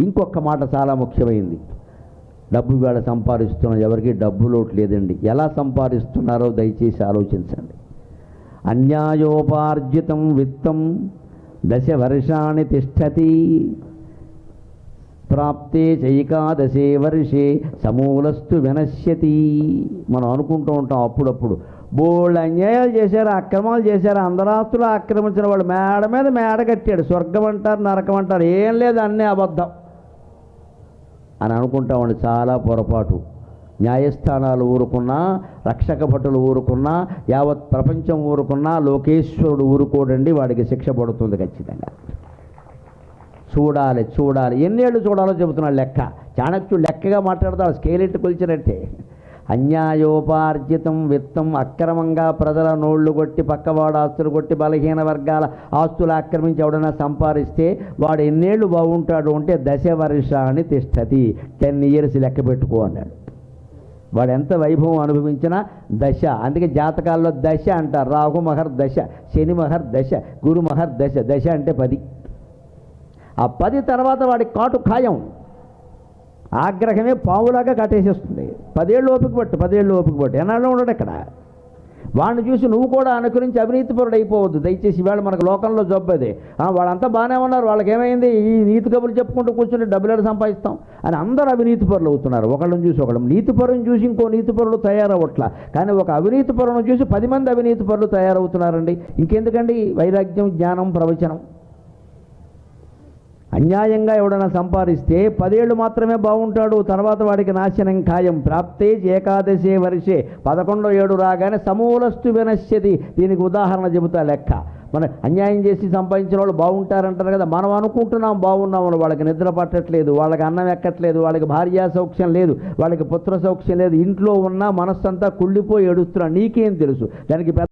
ఇంకొక మాట చాలా ముఖ్యమైంది. డబ్బు వేళ సంపాదిస్తున్న ఎవరికి డబ్బు లోటు లేదండి. ఎలా సంపాదిస్తున్నారో దయచేసి ఆలోచించండి. అన్యాయోపార్జితం విత్తం దశ వర్షాన్ని తిష్టతి. ప్రాప్తే చైకాదశే వర్షే సమూలస్తు వినశ్యతి. మనం అనుకుంటూ ఉంటాం అప్పుడప్పుడు. బోళ్ళు అన్యాయాలు చేశారు అక్రమాలు చేశారు అందరాస్తులు ఆక్రమించిన వాళ్ళు మేడ మీద మేడ కట్టాడు. స్వర్గం అంటారు నరకం అంటారు ఏం లేదు అన్నీ అబద్ధం. అని అనుకుంటామండి చాలా పొరపాటు. న్యాయస్థానాలు ఊరుకున్నా రక్షక భటులు ఊరుకున్నా యావత్ ప్రపంచం ఊరుకున్నా లోకేశ్వరుడు ఊరుకోడండి వాడికి శిక్ష పడుతుంది ఖచ్చితంగా. చూడాలి చూడాలి. ఎన్నేళ్ళు చూడాలో చెబుతున్నాడు లెక్క. చాణక్యుడు లెక్కగా మాట్లాడతాడు స్కేల్ కొలిచినట్టే. అన్యాయోపార్జితం విత్తం అక్రమంగా ప్రజల నోళ్ళు కొట్టి పక్కవాడు ఆస్తులు కొట్టి బలహీన వర్గాల ఆస్తులు ఆక్రమించి ఎవడైనా సంపాదిస్తే వాడు ఎన్నేళ్ళు బాగుంటాడు అంటే దశ వర్షాన్ని తిష్టతి. టెన్ ఇయర్స్ లెక్క పెట్టుకో అన్నాడు. వాడు ఎంత వైభవం అనుభవించినా దశ. అందుకే జాతకాల్లో దశ అంటారు. రాహు మహర్ దశ శని మహర్ దశ గురు మహర్ దశ. దశ అంటే పది. ఆ పది తర్వాత వాడి కాటు ఖాయం. ఆగ్రహమే పావులాగా కట్టేసేస్తుంది పదేళ్ళు ఓపిక పట్టు పదేళ్ళు ఓపిక పట్టు. ఎన్నాళ్ళు ఉండడు ఇక్కడ వాడిని చూసి నువ్వు కూడా అనుకరించి అవినీతిపరుడు అయిపోవద్దు దయచేసి ఇవాళ మనకు లోకంలో జబ్బు అది. వాళ్ళంతా బాగానే ఉన్నారు. వాళ్ళకి ఏమైంది ఈ నీతి కబులు చెప్పుకుంటూ కూర్చుంటే డబ్బులు సంపాదిస్తాం అని అందరూ అవినీతిపరులు అవుతున్నారు. ఒకళ్ళని చూసి ఒకళ్ళు. నీతిపరుని చూసి ఇంకో నీతిపరులు తయారవ్వట్లా. కానీ ఒక అవినీతిపరులను చూసి పది మంది అవినీతిపరులు తయారవుతున్నారండి. ఇంకెందుకండి? వైరాగ్యం జ్ఞానం ప్రవచనం. అన్యాయంగా ఎవడైనా సంపాదిస్తే పదేళ్ళు మాత్రమే బాగుంటాడు తర్వాత వాడికి నాశనం ఖాయం. ప్రాప్తే ఏకాదశే వర్షే పదకొండో ఏడు రాగానే సమూలస్తు వినశ్యతి. దీనికి ఉదాహరణ చెబుతా లెక్క. మన అన్యాయం చేసి సంపాదించిన వాళ్ళు బాగుంటారంటారు కదా. మనం అనుకుంటున్నాం బాగున్నాము వాళ్ళకి నిద్ర పట్టట్లేదు వాళ్ళకి అన్నం ఎక్కట్లేదు వాళ్ళకి భార్యా సౌఖ్యం లేదు వాళ్ళకి పుత్ర సౌఖ్యం లేదు. ఇంట్లో ఉన్న మనస్సంతా కుళ్ళిపోయి ఏడుస్తున్నా. నీకేం తెలుసు? దానికి పెద్ద